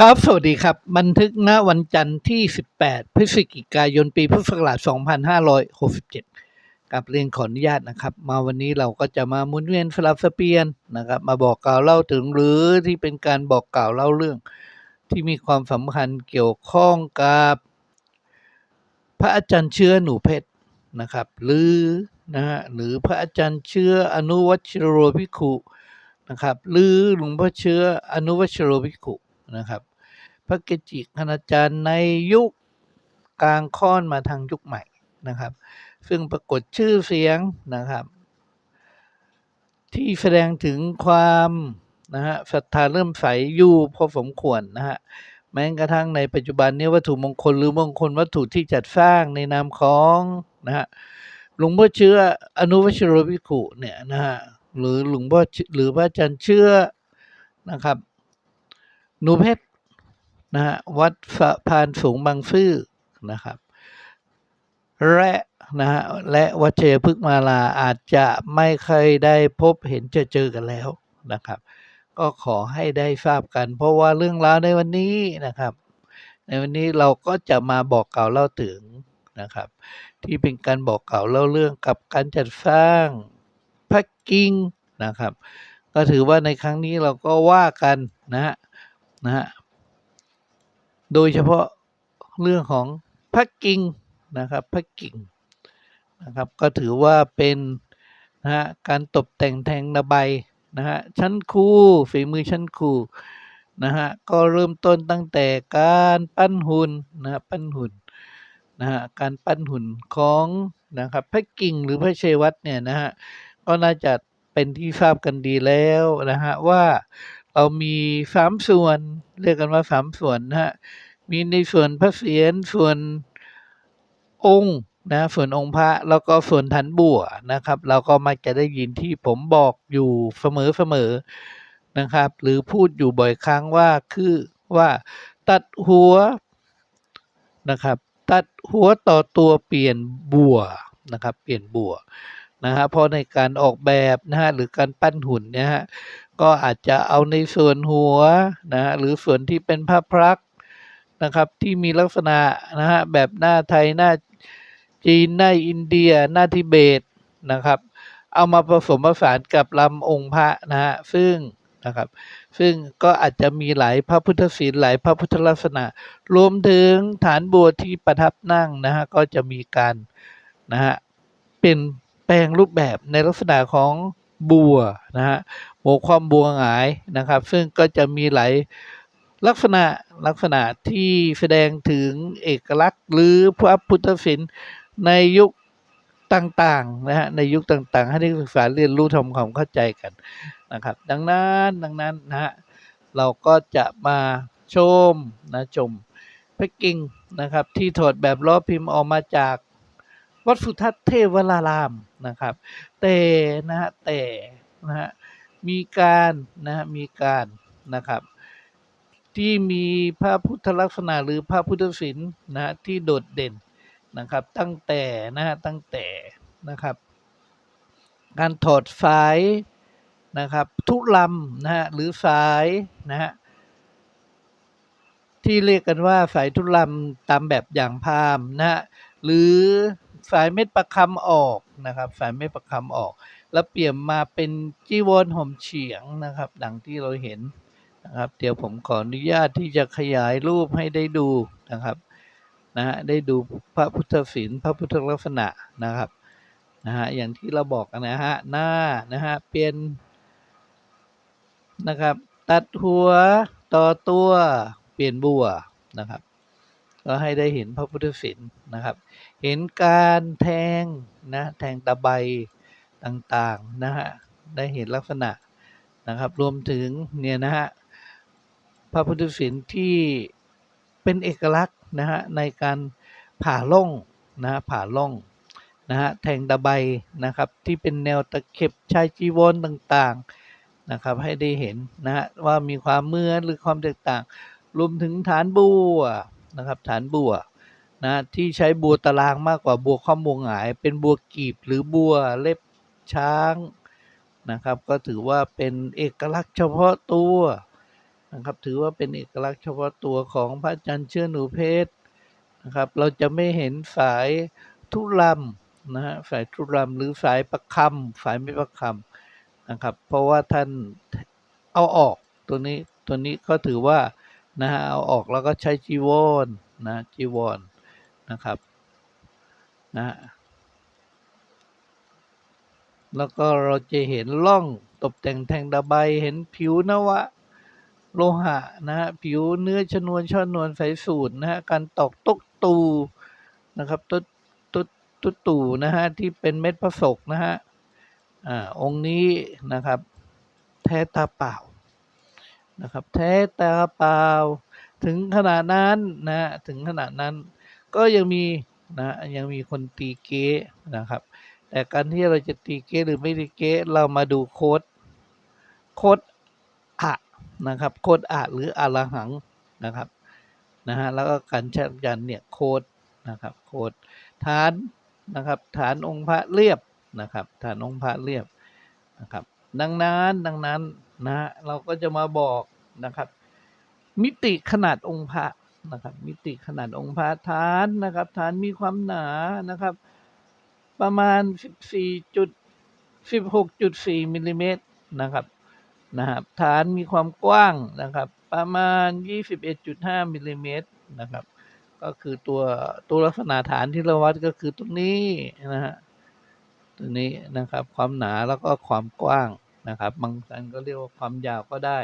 ครับ สวัสดีครับ บันทึกณวันจันทร์ที่ 18 พฤศจิกายน ปีพุทธศักราช 2567 กับเรียนขออนุญาตนะครับ มาวันนี้เราก็จะมาหมุนเวียนสลับสเปียนนะครับ มาบอกกล่าวเล่าถึงหรือที่เป็นการบอกกล่าวเล่าเรื่อง ที่มีความสำคัญเกี่ยวข้องกับ พระอาจารย์เชื้อหนูเพชรนะครับ หรือนะฮะหรือพระอาจารย์เชื้ออนุวัชโรภิกขุนะครับ หรือหลวงพ่อเชื้ออนุวัชโรภิกขุ นะครับ พระเกจิคณาจารย์ในยุคกลางค่อนมาทางยุคใหม่นะครับ ซึ่งปรากฏชื่อเสียงนะครับ ที่แสดงถึงความนะฮะศรัทธาเริ่มใสอยู่พอสมควรนะฮะแม้กระทั่งในปัจจุบันนี้วัตถุมงคลหรือมงคลวัตถุที่จัดสร้างในนามของนะฮะหลวงพ่อเชื้ออนุวัชโรภิกขุเนี่ยนะฮะหรือหลวงพ่อหรือพระอาจารย์เชื่อนะครับ นูเพชรนะฮะวัดสะพานสูงบางซื่อนะครับ และนะฮะและวัดเชยพฤกษมาลาอาจจะไม่เคยได้พบเห็นเจอเจอกันแล้วนะครับ ก็ขอให้ได้ทราบกัน เพราะว่าเรื่องราวในวันนี้นะครับ ในวันนี้เราก็จะมาบอกกล่าวเล่าถึงนะครับ ที่เป็นการบอกกล่าวเล่าเรื่องกับการจัดสร้างพระกิ่งนะครับ ก็ถือว่าในครั้งนี้เราก็ว่ากันนะฮะ นะฮะโดยเฉพาะเรื่องของพระกิ่งนะครับพระกิ่งนะครับก็ถือว่าเป็นนะฮะการตกแต่งแทงระบายนะฮะชั้นครูฝีมือชั้นครูนะฮะก็เริ่มต้นตั้งแต่การปั้นหุ่นนะฮะปั้นหุ่นนะฮะการปั้นหุ่นของนะครับพระกิ่งหรือพระเชวัตเนี่ยนะฮะก็น่าจะเป็นที่ทราบกันดีแล้วนะฮะว่า เรามีสามส่วน เรียกกันว่าสามส่วนนะฮะมีในส่วนพระเศียรส่วนองค์นะส่วนองค์พระแล้วก็ส่วนฐานบัวนะครับ เราก็มักจะได้ยินที่ผมบอกอยู่เสมอเสมอๆนะครับ หรือพูดอยู่บ่อยครั้งว่าคือว่าตัดหัวนะครับ ตัดหัวต่อตัวเปลี่ยนบัวนะครับ เปลี่ยนบัวนะฮะเพราะในการออกแบบนะฮะหรือการปั้นหุ่นเนี่ยฮะ ก็อาจจะเอาในส่วนหัวนะฮะหรือส่วนที่เป็นผ้าพรักนะครับที่มีลักษณะนะฮะแบบหน้าไทยหน้าจีนหน้าอินเดียหน้าทิเบตนะครับ เอามาผสมผสานกับลำองค์พระนะฮะซึ่งนะครับ ซึ่งก็อาจจะมีหลายพระพุทธศีลหลายพระพุทธลักษณะ รวมถึงฐานบัวที่ประทับนั่งนะฮะก็จะมีการนะฮะเป็นแปลงรูปแบบในลักษณะของ บัวนะฮะโหมความบัวหงายนะครับ ซึ่งก็จะมีหลายลักษณะลักษณะที่แสดงถึงเอกลักษณ์ หรือพระพุทธศิลป์ในยุคต่างๆนะฮะในยุคต่างๆ ให้นักศึกษาเรียนรู้ทำความเข้าใจกันนะครับ ดังนั้นดังนั้นนะฮะเราก็จะมาชมนะชมพระกิ่งนะครับ ที่ถอดแบบล้อพิมพ์ออกมาจากวัดสุทัศน์เทวราราม นะครับแต่นะฮะแต่นะฮะมีการนะฮะมีการนะครับ ที่มีพระพุทธลักษณะหรือพระพุทธศิลป์นะฮะที่โดดเด่นนะครับ ตั้งแต่นะฮะตั้งแต่นะครับ การถอดสายนะครับทุลำนะฮะหรือสายนะฮะที่เรียกกันว่าสายทุลำตามแบบอย่างพามนะฮะหรือ สายเม็ดประคำออกนะครับ สายเม็ดประคำออก แล้วเปลี่ยนมาเป็นจีวรห่มเฉียงนะครับ ดังที่เราเห็นนะครับ เดี๋ยวผมขออนุญาตที่จะขยายรูปให้ได้ดูนะครับนะฮะได้ดูพระพุทธศิลป์พระพุทธลักษณะนะครับนะฮะอย่างที่เราบอกนะฮะหน้านะฮะเปลี่ยนนะครับ ตัดหัวต่อตัวเปลี่ยนบัวนะครับ ก็ให้ได้เห็นพระพุทธศิลป์นะครับ เห็นการแทงนะแทงตะไบต่างๆนะฮะได้เห็นลักษณะนะครับ รวมถึงเนี่ยนะฮะพระพุทธศิลป์ที่เป็นเอกลักษณ์นะฮะในการผ่าล่องนะฮะผ่าล่องนะฮะแทงตะไบนะครับที่เป็นแนวตะเข็บชายจีวรต่างๆนะครับให้ได้เห็นนะฮะว่ามีความเมื่อหรือความแตกต่าง รวมถึงฐานบัว นะครับ ฐานบัวนะที่ใช้บัวตารางมากกว่าบัวข้อมบัวหงาย เป็นบัวกีบหรือบัวเล็บช้างนะครับ ก็ถือว่าเป็นเอกลักษณ์เฉพาะตัวนะครับ ถือว่าเป็นเอกลักษณ์เฉพาะตัวของพระอาจารย์เชื่อหนูเพชรนะครับ เราจะไม่เห็นสายทุรำนะฮะสายทุรำหรือสายประคำสายไม่ประคำนะครับ เพราะว่าท่านเอาออกตัวนี้ตัวนี้ก็ถือว่า นะฮะเอาออกแล้วก็ใช้จีวรนนะจีวรนนะครับนะแล้วก็เราจะเห็นล่องตกแต่งแทงตะไบเห็นผิวนวะ โลหะนะฮะผิวเนื้อชนวนช่อนวลใสสูตรนะฮะการตอกตุกตูนะครับตุดตุดตุดตู่นะฮะที่เป็นเม็ดผสกนะฮะอ่าองค์นี้นะครับ แท้ตาเปล่า นะครับแท้ตาเปล่า ถึงขนาดนั้นนะถึงขนาดนั้นก็ยังมีนะยังมีคนตีเก๊นะครับ แต่การที่เราจะตีเก๊หรือไม่ตีเก๊เรามาดูโค้ดโค้ดอะนะครับโค้ดอะหรืออะระหังนะครับนะฮะแล้วก็การชักยันเนี่ยโค้ดนะครับโค้ดฐานนะครับฐานองค์พระเรียบนะครับฐานองค์พระเรียบนะครับ ดังนั้นดังนั้นนะฮะเราก็จะมาบอกนะครับ มิติขนาดองค์พระนะครับ มิติขนาดองค์พระฐานนะครับ ฐานมีความหนานะครับ ประมาณ 14จุด16.4มิลลิเมตรนะครับนะครับฐานมีความกว้างนะครับ ประมาณ 21.5มิลลิเมตรนะครับ ก็คือตัวตัวลักษณะฐานที่เราวัดก็คือตรงนี้นะฮะตรงนี้นะครับ ความหนาแล้วก็ความกว้าง นะครับ บางท่านก็เรียกว่าความยาวก็ได้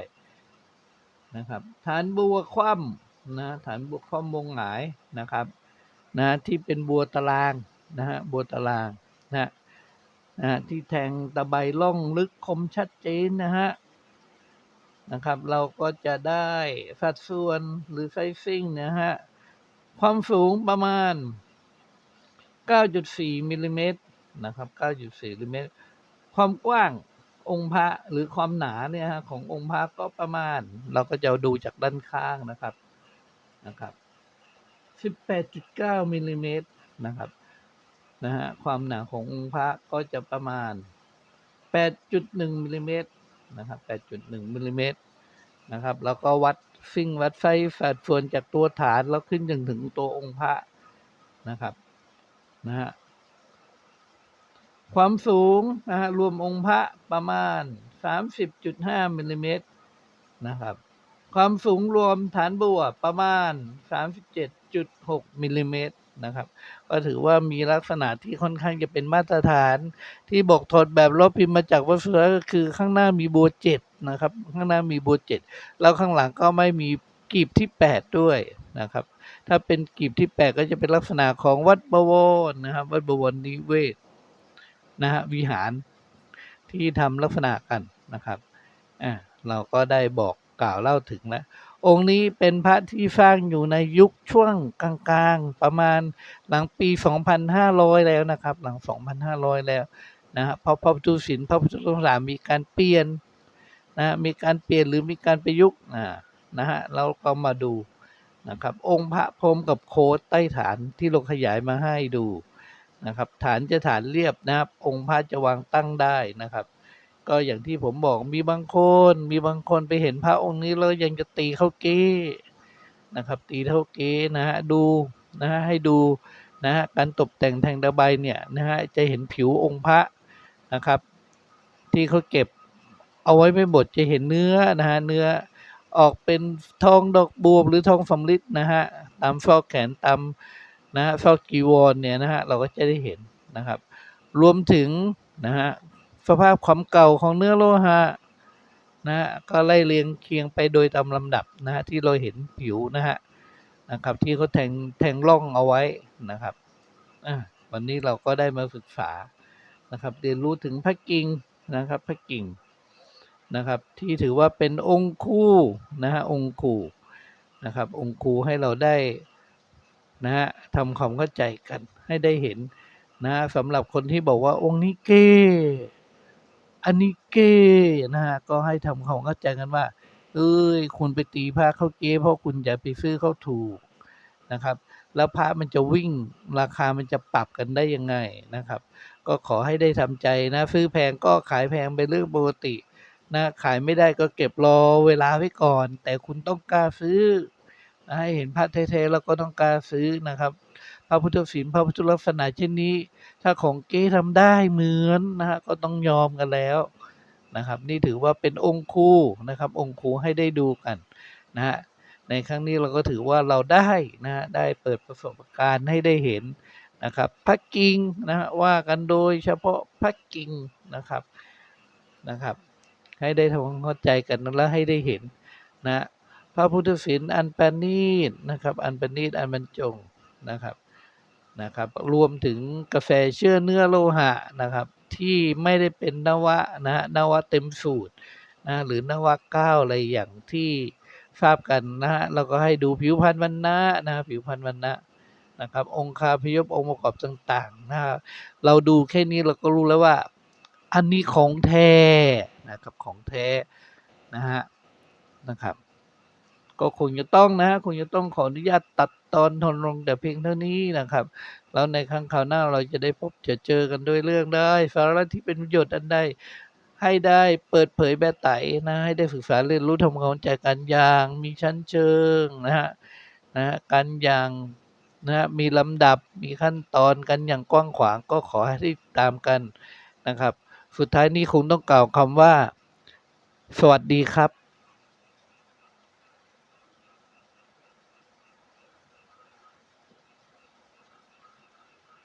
นะครับ ฐานบัวคว่ำนะฐานบัวคว่ำวงหงายนะครับนะที่เป็นบัวตารางนะฮะบัวตารางนะนะที่แทงตะไบล่องลึกคมชัดเจนนะฮะนะครับ เราก็จะได้สัดส่วนหรือไซซิ่งนะฮะความสูงประมาณ 9.4มิลลิเมตรนะครับ 9.4มิลลิเมตร ความกว้าง องค์พระหรือความหนาเนี่ยฮะขององค์พระก็ประมาณ เราก็จะดูจากด้านข้างนะครับนะครับ 18.9มิลลิเมตรนะครับนะฮะความหนาขององค์พระก็จะประมาณ 8.1มิลลิเมตรนะครับ 8.1มิลลิเมตรนะครับ แล้วก็วัดซิ่งวัดไซส์สัดส่วนจากตัวฐานแล้วขึ้นจนถึงตัวองค์พระนะครับนะฮะ ความสูงนะฮะรวมองค์พระประมาณ 30.5มิลลิเมตรนะครับ ความสูงรวมฐานบัวประมาณ 37.6มิลลิเมตรนะครับ ก็ถือว่ามีลักษณะที่ค่อนข้างจะเป็นมาตรฐาน ที่บอกถอดแบบลบพิมพ์มาจากวัสดุก็คือข้างหน้ามีบัวเจ็ดนะครับ ข้างหน้ามีบัวเจ็ดแล้วข้างหลังก็ไม่มีกีบที่แปดด้วยนะครับ ถ้าเป็นกีบที่แปดก็จะเป็นลักษณะของวัดบวรนะครับ วัดบวรนิเวศ นะฮะวิหารที่ทำลักษณะกันนะครับอ่าเราก็ได้บอกกล่าวเล่าถึงแล้ว องค์นี้เป็นพระที่สร้างอยู่ในยุคช่วงกลางๆ ประมาณหลังปี 2,500 แล้วนะครับ หลัง 2,500 แล้วนะฮะพระพระพุทธศิลป์พระพุทธศาสนามีการเปลี่ยนนะฮะมีการเปลี่ยนหรือมีการประยุกต์อ่านะฮะเราก็มาดูนะครับ องค์พระพรมกับโคดใต้ฐานที่เราขยายมาให้ดู นะครับ ฐานจะฐานเรียบนะครับ องค์พระจะวางตั้งได้นะครับ ก็อย่างที่ผมบอกมีบางคน มีบางคนไปเห็นพระองค์นี้แล้วยังจะตีเข้าเก้นะครับ ตีเข้าเก้นะฮะดูนะฮะให้ดูนะฮะการตกแต่งแทงตะไบเนี่ยนะฮะจะเห็นผิวองค์พระนะครับ ที่เขาเก็บเอาไว้ไม่หมดจะเห็นเนื้อนะฮะเนื้อออกเป็นทองดอกบัวหรือทองสำริดนะฮะตามซอกแขนตาม นะฮะซอกกีวรเนี่ยนะฮะเราก็จะได้เห็นนะครับ รวมถึงนะฮะสภาพความเก่าของเนื้อโลหะนะฮะก็ไล่เรียงเคียงไปโดยตามลำดับนะฮะที่เราเห็นผิวนะฮะนะครับ ที่เขาแทงแทงร่องเอาไว้นะครับวันนี้เราก็ได้มาศึกษานะครับ เรียนรู้ถึงพระกิ่งนะครับพระกิ่งนะครับ ที่ถือว่าเป็นองค์คู่นะฮะองค์คู่นะครับ องค์คู่ให้เราได้ นะฮะทำความเข้าใจกันให้ได้เห็นนะสำหรับคนที่บอกว่าองค์นี้เก้อันนี้เก้นะฮะก็ให้ทำความเข้าใจกันว่า เอ้ย คุณไปตีผ้าเข้าเก้เพราะคุณอย่าไปซื้อเข้าถูกนะครับ แล้วพระมันจะวิ่งราคามันจะปรับกันได้ยังไงนะครับ ก็ขอให้ได้ทำใจนะซื้อแพงก็ขายแพงเป็นเรื่องปกตินะขายไม่ได้ก็เก็บรอเวลาไว้ก่อน แต่คุณต้องกล้าซื้อ ให้เห็นพระแท้ๆแล้วก็ต้องกล้าซื้อนะครับพระพุทธศีลพระพุทธลักษณะเช่นนี้ ถ้าของเก๊ทำได้เหมือนนะฮะก็ต้องยอมกันแล้วนะครับ นี่ถือว่าเป็นองค์ครูนะครับ องค์ครูให้ได้ดูกันนะฮะในครั้งนี้เราก็ถือว่าเราได้นะฮะได้เปิดประสบการณ์ให้ได้เห็นนะครับพระกิ่งนะฮะว่ากันโดยเฉพาะพระกิ่งนะครับนะครับ ให้ได้ทำความเข้าใจกันและให้ได้เห็นนะ พระพุทธศีลอันประณีตนะครับ อันประณีตอันบรรจงนะครับนะครับ รวมถึงกาแฟเชื่อเนื้อโลหะนะครับ ที่ไม่ได้เป็นนวะนะฮะนวะเต็มสูตรนะหรือนวะเก้าอะไรอย่างที่ทราบกันนะฮะเราก็ให้ดูผิวพรรณวันนะนะผิวพรรณวันนะนะครับ องค์คาพยพองค์ประกอบต่างๆนะครับเราดูแค่นี้เราก็รู้แล้วว่า อันนี้ของแท้นะครับของแท้นะฮะนะครับ ก็คงจะต้องนะคงจะต้องขออนุญาตตัดตอนทนลงแต่เพียงเท่านี้นะครับ แล้วในครั้งคราวหน้าเราจะได้พบจะเจอกันด้วยเรื่องได้ สาระที่เป็นประโยชน์อันใดให้ได้เปิดเผยแบบไตนะ ให้ได้ศึกษาเรียนรู้ทำความเข้าใจกันอย่างมีชั้นเชิงนะฮะนะกันอย่างนะฮะมีลำดับมีขั้นตอนกันอย่างกว้างขวางก็ขอให้ติดตามกันนะครับ สุดท้ายนี้คงต้องกล่าวคำว่า สวัสดีครับ